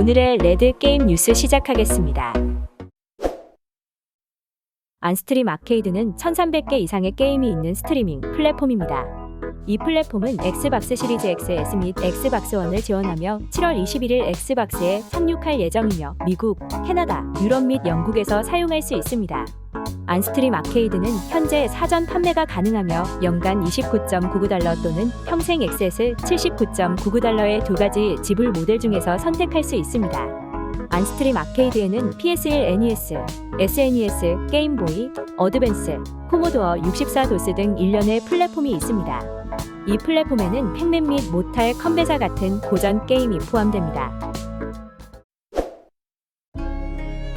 오늘의 레드 게임 뉴스 시작하겠습니다. 안스트림 아케이드는 1300개 이상의 게임이 있는 스트리밍 플랫폼입니다. 이 플랫폼은 엑스박스 시리즈 XS 및 엑스박스 1을 지원하며 7월 21일 엑스박스에 착륙할 예정이며 미국, 캐나다, 유럽 및 영국에서 사용할 수 있습니다. 안스트림 아케이드는 현재 사전 판매가 가능하며 연간 29.99달러 또는 평생 액세스 79.99달러의 두 가지 지불 모델 중에서 선택할 수 있습니다. 안스트림 아케이드에는 PS1 NES, SNES, 게임보이, 어드밴스, 코모도어 64도스 등 일련의 플랫폼이 있습니다. 이 플랫폼에는 팩맨 및 모탈 컴베사 같은 고전 게임이 포함됩니다.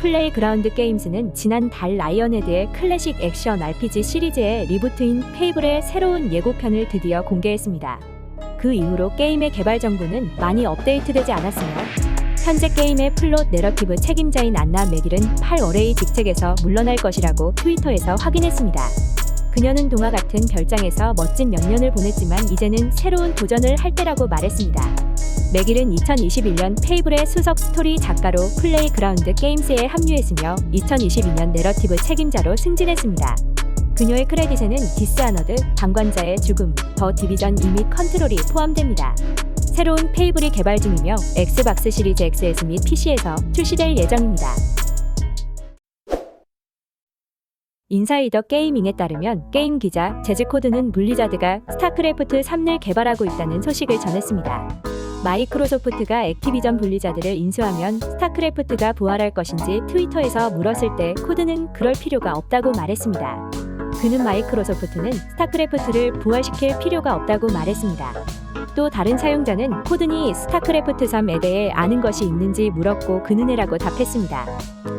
플레이그라운드 게임즈는 지난 달 라이언헤드의 클래식 액션 RPG 시리즈의 리부트인 페이블의 새로운 예고편을 드디어 공개했습니다. 그 이후로 게임의 개발 정보는 많이 업데이트되지 않았으며 현재 게임의 플롯 내러티브 책임자인 안나 맥일은 8월의 직책에서 물러날 것이라고 트위터에서 확인했습니다. 그녀는 동화 같은 별장에서 멋진 몇 년을 보냈지만 이제는 새로운 도전을 할 때라고 말했습니다. 맥일은 2021년 페이블의 수석 스토리 작가로 플레이그라운드 게임스에 합류했으며 2022년 내러티브 책임자로 승진했습니다. 그녀의 크레딧에는 디스아너드, 방관자의 죽음, 더 디비전 2및 컨트롤이 포함됩니다. 새로운 페이블이 개발 중이며 엑스박스 시리즈 XS 및 PC에서 출시될 예정입니다. 인사이더 게이밍에 따르면 게임 기자 제즈 코드는 블리자드가 스타크래프트 3를 개발하고 있다는 소식을 전했습니다. 마이크로소프트가 액티비전 블리자드를 인수하면 스타크래프트가 부활할 것인지 트위터에서 물었을 때 코드는 그럴 필요가 없다고 말했습니다. 그는 마이크로소프트는 스타크래프트를 부활시킬 필요가 없다고 말했습니다. 또 다른 사용자는 코드니 스타크래프트 3에 대해 아는 것이 있는지 물었고 그는 해라고 답했습니다.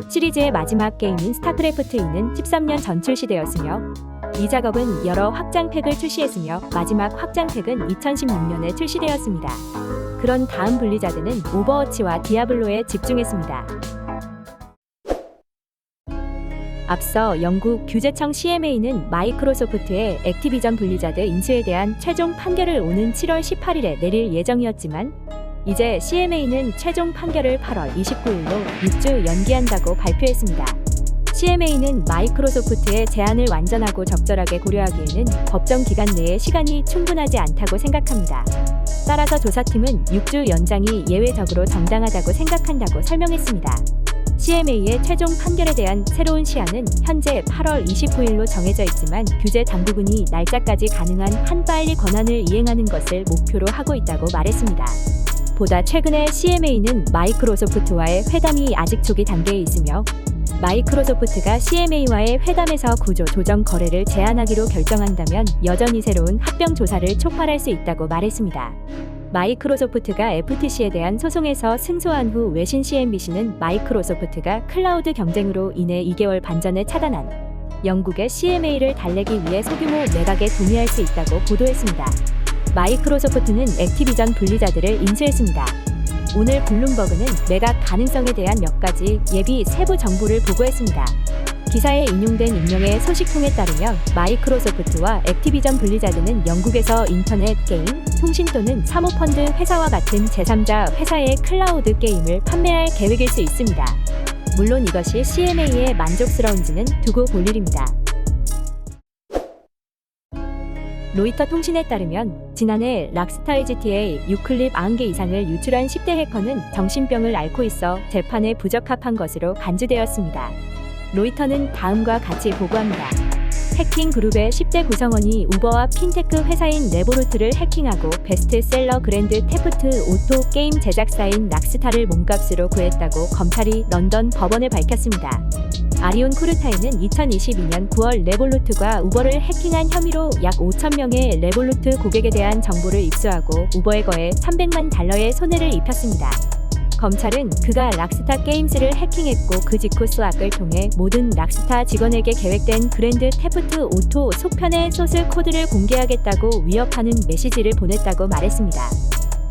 시리즈의 마지막 게임인 스타크래프트 2는 13년 전 출시되었으며 이 작업은 여러 확장팩을 출시했으며 마지막 확장팩은 2016년에 출시되었습니다. 그런 다음 블리자드는 오버워치와 디아블로에 집중했습니다. 앞서 영국 규제청 CMA는 마이크로소프트의 액티비전 블리자드 인수에 대한 최종 판결을 오는 7월 18일에 내릴 예정이었지만 이제 CMA는 최종 판결을 8월 29일로 6주 연기한다고 발표했습니다. CMA는 마이크로소프트의 제안을 완전하고 적절하게 고려하기에는 법정 기간 내에 시간이 충분하지 않다고 생각합니다. 따라서 조사팀은 6주 연장이 예외적으로 정당하다고 생각한다고 설명했습니다. CMA의 최종 판결에 대한 새로운 시한은 현재 8월 29일로 정해져 있지만 규제 당국은이 날짜까지 가능한 한 빨리 권한을 이행하는 것을 목표로 하고 있다고 말했습니다. 보다 최근에 CMA는 마이크로소프트와의 회담이 아직 초기 단계에 있으며 마이크로소프트가 CMA와의 회담에서 구조 조정 거래를 제한하기로 결정한다면 여전히 새로운 합병 조사를 촉발할 수 있다고 말했습니다. 마이크로소프트가 FTC에 대한 소송에서 승소한 후 외신 CNBC는 마이크로소프트가 클라우드 경쟁으로 인해 2개월 반 전에 차단한 영국의 CMA를 달래기 위해 소규모 매각에 동의할 수 있다고 보도했습니다. 마이크로소프트는 액티비전 블리자드를 인수했습니다. 오늘 블룸버그는 매각 가능성에 대한 몇 가지 예비 세부 정보를 보고했습니다. 기사에 인용된 익명의 소식통에 따르면 마이크로소프트와 액티비전 블리자드는 영국에서 인터넷 게임, 통신 또는 사모펀드 회사와 같은 제3자 회사의 클라우드 게임을 판매할 계획일 수 있습니다. 물론 이것이 CMA에 만족스러운지는 두고 볼 일입니다. 로이터 통신에 따르면 지난해 락스타의 GTA 6클립 90개 이상을 유출한 10대 해커는 정신병을 앓고 있어 재판에 부적합한 것으로 간주되었습니다. 로이터는 다음과 같이 보고합니다. 해킹 그룹의 10대 구성원이 우버와 핀테크 회사인 레보루트를 해킹하고 베스트셀러 그랜드 테프트 오토 게임 제작사인 락스타를 몸값으로 구했다고 검찰이 런던 법원에 밝혔습니다. 아리온 쿠르타이는 2022년 9월 레볼루트가 우버를 해킹한 혐의로 약 5천 명의 레볼루트 고객에 대한 정보를 입수하고 우버에 거해 300만 달러의 손해를 입혔습니다. 검찰은 그가 락스타 게임스를 해킹했고 그 직후 스왑을 통해 모든 락스타 직원에게 계획된 그랜드 테프트 오토 속편의 소스 코드를 공개하겠다고 위협하는 메시지를 보냈다고 말했습니다.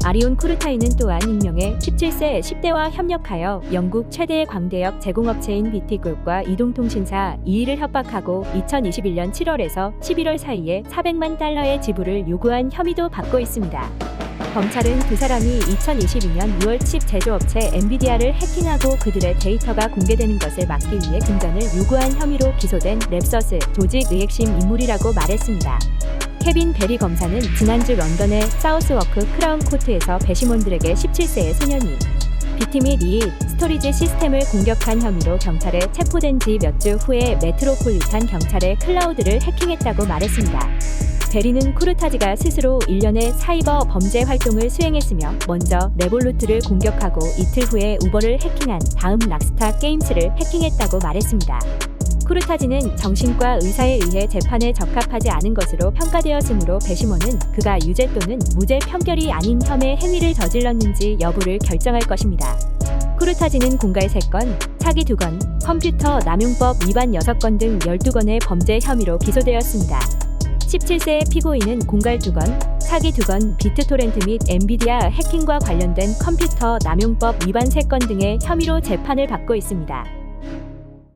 아리온 쿠르타이는 또한 익명의 17세 10대와 협력하여 영국 최대의 광대역 제공업체인 BT그룹과 이동통신사 이일을 협박하고 2021년 7월에서 11월 사이에 400만 달러의 지불을 요구한 혐의도 받고 있습니다. 검찰은 두 사람이 2022년 6월 칩 제조업체 엔비디아를 해킹하고 그들의 데이터가 공개되는 것을 막기 위해 금전을 요구한 혐의로 기소된 랩서스 조직 의 핵심 인물이라고 말했습니다. 케빈 베리 검사는 지난주 런던의 사우스워크 크라운 코트에서 배심원들에게 17세의 소년이 비티 및이 스토리지 시스템을 공격한 혐의로 경찰에 체포된 지 몇 주 후에 메트로폴리탄 경찰의 클라우드를 해킹했다고 말했습니다. 베리는 쿠르타지가 스스로 일련의 사이버 범죄 활동을 수행했으며 먼저 레볼루트를 공격하고 이틀 후에 우버를 해킹한 다음 락스타 게임스를 해킹했다고 말했습니다. 쿠르타지는 정신과 의사에 의해 재판에 적합하지 않은 것으로 평가되었으므로 배심원은 그가 유죄 또는 무죄 판결이 아닌 혐의 행위를 저질렀는지 여부를 결정할 것입니다. 쿠르타지는 공갈 3건, 사기 2건, 컴퓨터 남용법 위반 6건 등 12건의 범죄 혐의로 기소되었습니다. 17세의 피고인은 공갈 2건, 사기 2건, 비트토렌트 및 엔비디아 해킹과 관련된 컴퓨터 남용법 위반 3건 등의 혐의로 재판을 받고 있습니다.